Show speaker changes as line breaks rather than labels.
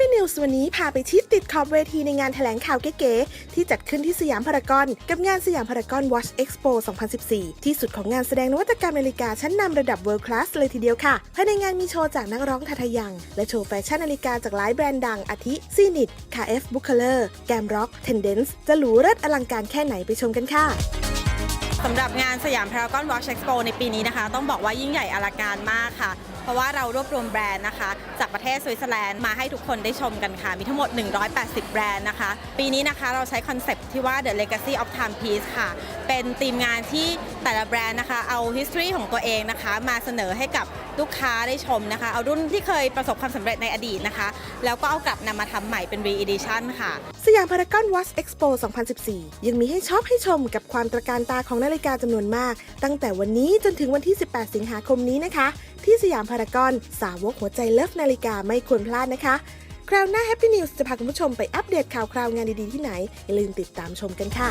Happy News วันนี้พาไปชิดติดขอบเวทีในงานแถลงข่าวเก๋ๆ ที่จัดขึ้นที่สยามพารากอน กับงานสยามพารากอน Watch Expo 2014 ที่สุดของงานแสดงนวัตกรรมนาฬิกาชั้นนำระดับ World Class เลยทีเดียวค่ะ ภายในงานมีโชว์จากนักร้องทาทยัง และโชว์แฟชั่นนาฬิกาจากหลายแบรนด์ดังอาทิซีนิต KF b o o k e r แกมร็อก Tendence จะหรูเลิศอลังการแค่ไหนไปชมกันค่ะ
สำหรับงานสยามพารากอนวอชเอ็กซ์โปในปีนี้นะคะ ต้องบอกว่ายิ่งใหญ่อลังการมากค่ะ ราะว่าเรารวบรวมแบรนด์นะคะ จากประเทศสวิตเซอร์แลนด์มาให้ทุกคนได้ชมกันค่ะ มีทั้งหมด 180 แบรนด์นะคะ ปีนี้นะคะเราใช้คอนเซปต์ที่ว่า The Legacy of Timepiece ค่ะ เป็นทีมงานที่แต่ละแบรนด์นะคะ เอา history ของตัวเองนะคะ มาเสนอให้กับลูกค้าได้ชมนะคะ เอารุ่นที่เคยประสบความสำเร็จในอดีตนะคะ แล้วก็เอากลับนำมาทำใหม่เป็น re-edition ค่ะ
สยามพารากอน Watch Expo 2014 ยังมีให้ช็อปให้ชมกับความตระการตาของนาฬิกาจำนวนมาก ตั้งแต่วันนี้จนถึงวันที่ 18 สิงหาคมนี้นะคะ ที่สยามพารากอนสาวกหัวใจเลิฟนาฬิกาไม่ควรพลาดนะคะ คราวหน้า Happy News จะพาคุณผู้ชมไปอัปเดตข่าวคราวงานดีๆที่ไหน อย่าลืมติดตามชมกันค่ะ